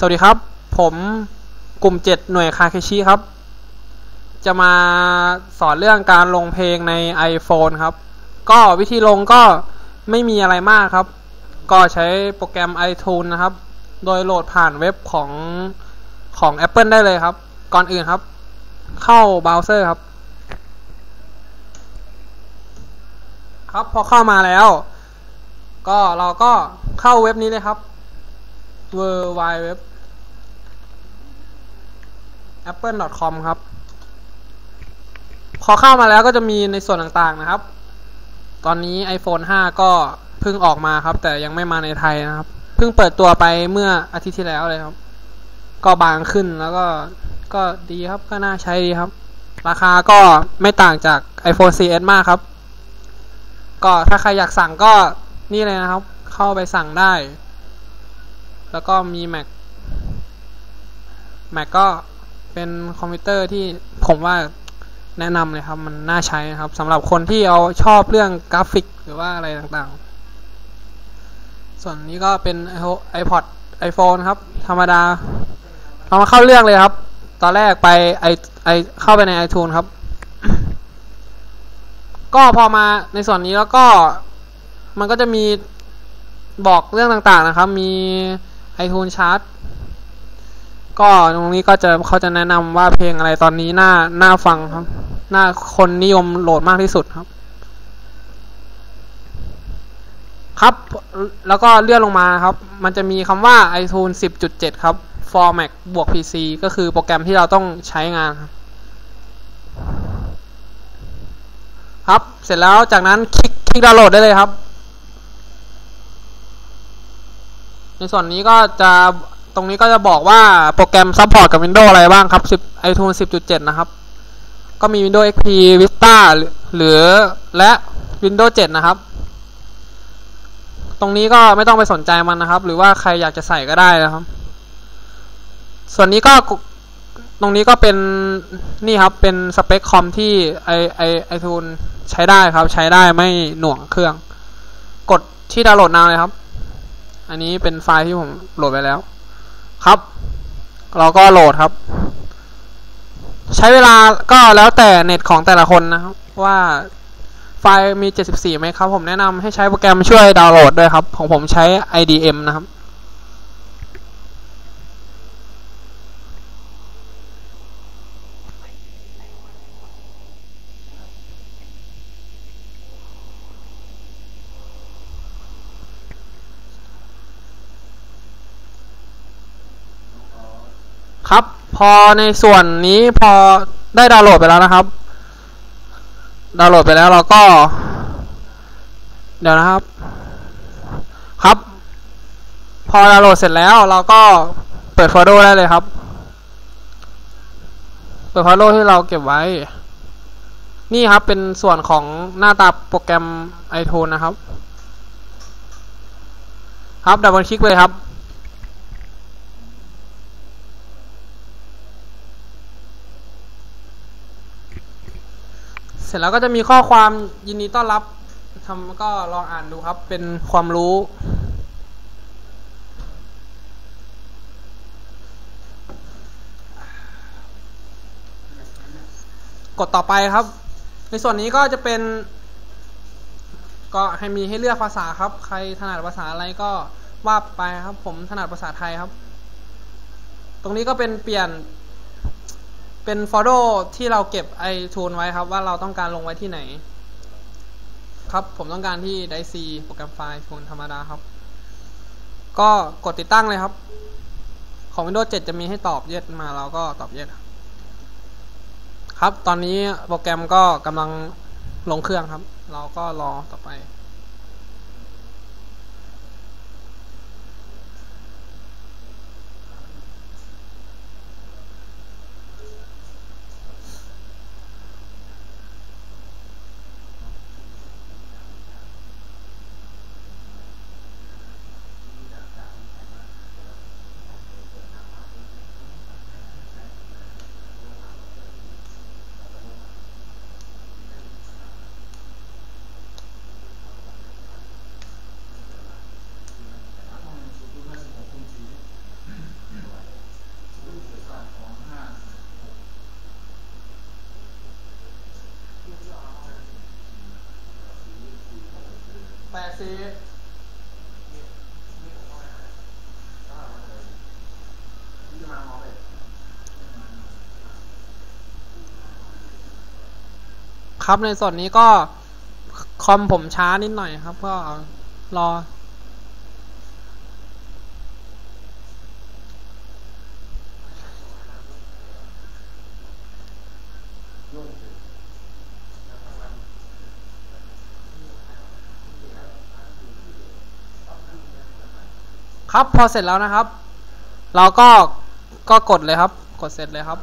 สวัสดีครับ ผมกลุ่ม 7 หน่วยคาเคชิครับ จะมาสอนเรื่องการลงเพลงใน iPhone ครับ ก็วิธีลงก็ไม่มีอะไรมากครับ ก็ใช้โปรแกรม iTunes นะครับ โดยโหลดผ่านเว็บของของ Apple ได้เลยครับ ก่อนอื่นครับ เข้าเบราว์เซอร์ครับ ครับพอเข้ามาแล้ว ก็เราก็เข้าเว็บนี้เลยครับ w w w apple.com ครับ พอเข้ามาแล้วก็จะมีในส่วนต่างๆนะครับ ตอนนี้ iPhone 5 ก็เพิ่งออกมาครับ แต่ยังไม่มาในไทยนะครับ เพิ่งเปิดตัวไปเมื่ออาทิตย์ที่แล้วเลยครับ ก็บางขึ้นแล้วก็ก็ดีครับก็น่าใช้ดีครับ ราคาก็ไม่ต่างจาก iPhone 4S มากครับ ก็ถ้าใครอยากสั่งก็นี่เลยนะครับ เข้าไปสั่งได้ แล้วก็มี Mac Mac ก็ เป็นคอมพิวเตอร์ที่ผมว่าแนะนำเลยครับ มันน่าใช้นะครับสำหรับคนที่เอาชอบเรื่องกราฟิกหรือว่าอะไรต่างๆ ส่วนนี้ก็เป็น iPod iPhone ครับ ธรรมดา เรามาเข้าเรื่องเลยครับ ตอนแรกไปไอไอเข้าไปใน iTunes ครับ ก็พอมาในส่วนนี้แล้วก็มันก็จะมีบอกเรื่องต่างๆนะครับ มี iTunes Chart ก็ตรงนี้ก็จะเขาจะแนะนำว่าเพลงอะไรตอนนี้น่าน่าฟังครับ น่าคนนิยมโหลดมากที่สุดครับ ครับ แล้วก็เลื่อนลงมาครับ มันจะมีคำว่า iTunes 10.7 ครับ for Mac บวก PC ก็คือโปรแกรมที่เราต้องใช้งานครับครับ เสร็จแล้วจากนั้นคลิกคลิกดาวน์โหลดได้เลยครับ ในส่วนนี้ก็จะ ตรงนี้ก็จะบอกว่าโปรแกรมซัพพอร์ตกับ Windows อะไรบ้างครับ10 iTunes 10.7 นะครับ ก็มี Windows XP Vista หรือและ Windows 7 นะครับ ตรงนี้ก็ไม่ต้องไปสนใจมันนะครับ หรือว่าใครอยากจะใส่ก็ได้นะครับ ส่วนนี้ก็ตรงนี้ก็เป็นนี่ครับเป็นสเปคคอมที่ไอไอไอทูนใช้ได้ครับ ใช้ได้ไม่หน่วงเครื่อง กดที่ดาวน์โหลดนาวเลยครับ อันนี้เป็นไฟล์ที่ผมโหลดไปแล้ว ครับ เราก็โหลดครับ ใช้เวลาก็แล้วแต่เน็ตของแต่ละคนนะครับ ว่าไฟล์มี 74ไหมครับ ผมแนะนำให้ใช้โปรแกรมช่วยดาวน์โหลดด้วยครับ ของผมใช้ IDM นะครับ ครับ พอในส่วนนี้พอได้ดาวน์โหลดไปแล้วนะครับ ดาวน์โหลดไปแล้วเราก็ เดี๋ยวนะครับ ครับ พอดาวน์โหลดเสร็จแล้วเราก็เปิดโฟลเดอร์ได้เลยครับ เปิดโฟลเดอร์ที่เราเก็บไว้ นี่ครับเป็นส่วนของหน้าตาโปรแกรม iTunes นะครับ ครับดับเบิลคลิกเลยครับ เสร็จแล้วก็จะมีข้อความยินดีต้อนรับทำก็ลองอ่านดูครับ เป็นความรู้ กดต่อไปครับ ในส่วนนี้ก็จะเป็น ก็ให้มีให้เลือกภาษาครับ ใครถนัดภาษาอะไรก็ว่าไปครับ ผมถนัดภาษาไทยครับ ตรงนี้ก็เป็นเปลี่ยน เป็นโฟลเดอร์ที่เราเก็บไอทูนไว้ครับ ว่าเราต้องการลงไว้ที่ไหน ครับผมต้องการที่ไดซีโปรแกรมไฟล์ทูนธรรมดาครับ ก็กดติดตั้งเลยครับ ของ Windows 7 จะมีให้ตอบเย็ดมาเราก็ตอบเย็ดครับ ตอนนี้โปรแกรมก็กำลังลงเครื่องครับ เราก็รอต่อไป ซีครับในส่วนนี้ก็คอมผมช้านิดหน่อยครับ ก็รอ ครับพอเสร็จแล้วนะครับ เราก็ก็กดเลยครับ กดเสร็จเลยครับ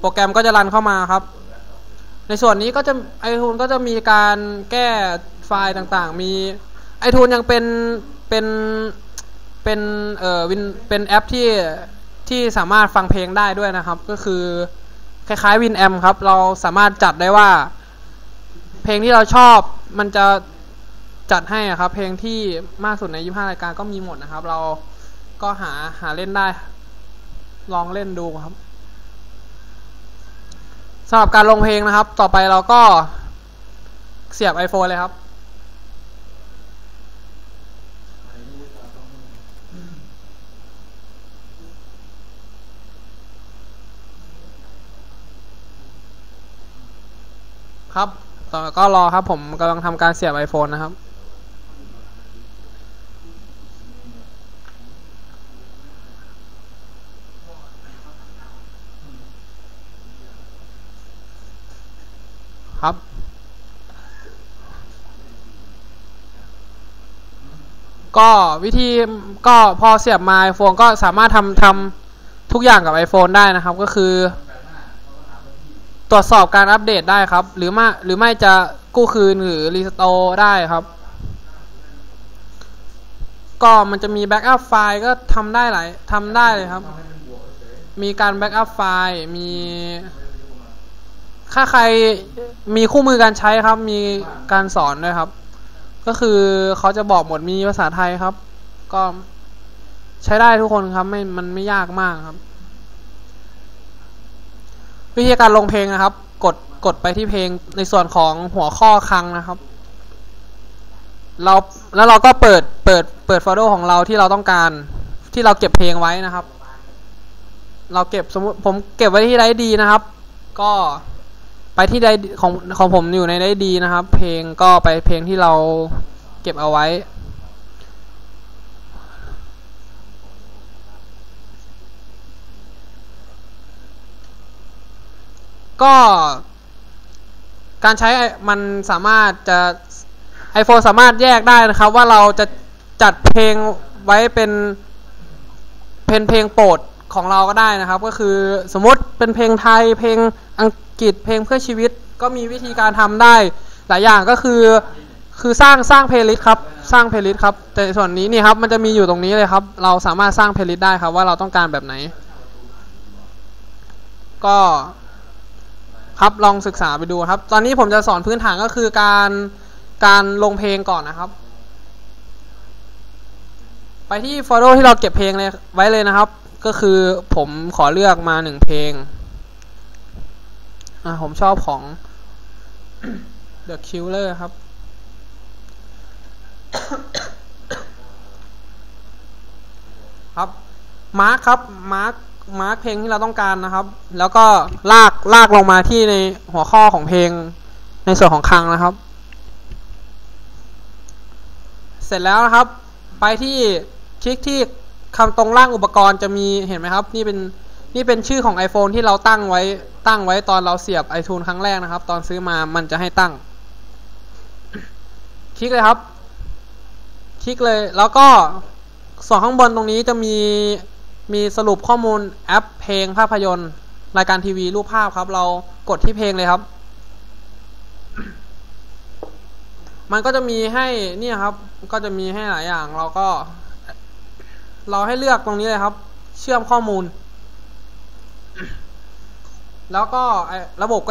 โปรแกรมก็จะรันเข้ามาครับ ในส่วนนี้ก็จะไอทูนก็จะมีการแก้ไฟล์ต่างๆ มีไอทูนยังเป็นเป็นเป็นเอ่อวินเป็นแอปที่ที่สามารถฟังเพลงได้ด้วยนะครับ ก็คือ คล้ายๆวินแอมครับ เราสามารถจัดได้ว่า เพลงที่เราชอบมันจะจัดให้อะครับ เพลงที่มากสุดใน 25 รายการก็มีหมดนะครับ เราก็หาหาเล่นได้ ลองเล่นดูครับสำหรับการลงเพลงนะครับ ต่อไปเราก็เสียบ iPhone เลยครับ ครับต่อก็รอครับผมกำลังทำการเสียบ iPhone นะครับครับ ก็วิธีก็พอเสียบมา iPhone ก็สามารถทำทำทุกอย่างกับ iPhone ได้นะครับก็คือ ตรวจสอบการอัปเดตได้ครับ หรือไม่หรือไม่จะกู้คืนหรือรีสโตร์ได้ครับ ก็มันจะมีแบ็กอัพไฟล์ก็ทำได้หลายทำได้เลยครับ มีการแบ็กอัพไฟล์มีถ้าใครมีคู่มือการใช้ครับ มีการสอนด้วยครับ ก็คือเขาจะบอกหมดมีภาษาไทยครับ ก็ใช้ได้ทุกคนครับไม่มันไม่ยากมากครับ วิธีการลงเพลงนะครับ กดกดไปที่เพลงในส่วนของหัวข้อคลังนะครับ เราแล้วเราก็เปิดเปิดเปิดโฟลเดอร์ของเราที่เราต้องการที่เราเก็บเพลงไว้นะครับ เราเก็บสมมติผมเก็บไว้ที่ไดดีนะครับ ก็ไปที่ไดของของผมอยู่ในไดดีนะครับ เพลงก็ไปเพลงที่เราเก็บเอาไว้ ก็การใช้มันสามารถจะ iPhone สามารถแยกได้นะครับ ว่าเราจะจัดเพลงไว้เป็นเพลงเพลงโปรดของเราก็ได้นะครับ ก็คือสมมติเป็นเพลงไทยเพลงอังกฤษเพลงเพื่อชีวิต ก็มีวิธีการทำได้ หลายอย่างก็คือคือสร้างสร้างเพลย์ลิสต์ครับสร้างเพลย์ลิสต์ครับแต่ส่วนนี้นี่ครับมันจะมีอยู่ตรงนี้เลยครับ เราสามารถสร้างเพลย์ลิสต์ได้ครับว่าเราต้องการแบบไหน ก็ ครับลองศึกษาไปดูครับ ตอนนี้ผมจะสอนพื้นฐานก็คือการการลงเพลงก่อนนะครับ ไปที่โฟลเดอร์ที่เราเก็บเพลงเลยไว้เลยนะครับ ก็คือผมขอเลือกมาหนึ่งเพลงอ่าผมชอบของ The Killer ครับ ครับ มาร์คครับ มาร์ค มาร์คเพลงที่เราต้องการนะครับ แล้วก็ลากลากลงมาที่ในหัวข้อของเพลงในส่วนของคลังนะครับ เสร็จแล้วนะครับ ไปที่คลิกที่คำตรงล่างอุปกรณ์จะมีเห็นไหมครับ นี่เป็นนี่เป็นชื่อของ iPhone ที่เราตั้งไว้ตั้งไว้ตอนเราเสียบ iTunes ครั้งแรกนะครับ ตอนซื้อมามันจะให้ตั้ง คลิกเลยครับ คลิกเลยแล้วก็ส่วนข้างบนตรงนี้จะมี มีสรุปข้อมูลแอปเพลงภาพยนตร์ รายการทีวีรูปภาพครับ เรากดที่เพลงเลยครับ มันก็จะมีให้เนี่ยครับ ก็จะมีให้หลายอย่าง เราก็ เราให้เลือกตรงนี้เลยครับ เชื่อมข้อมูล แล้วก็ระบบก็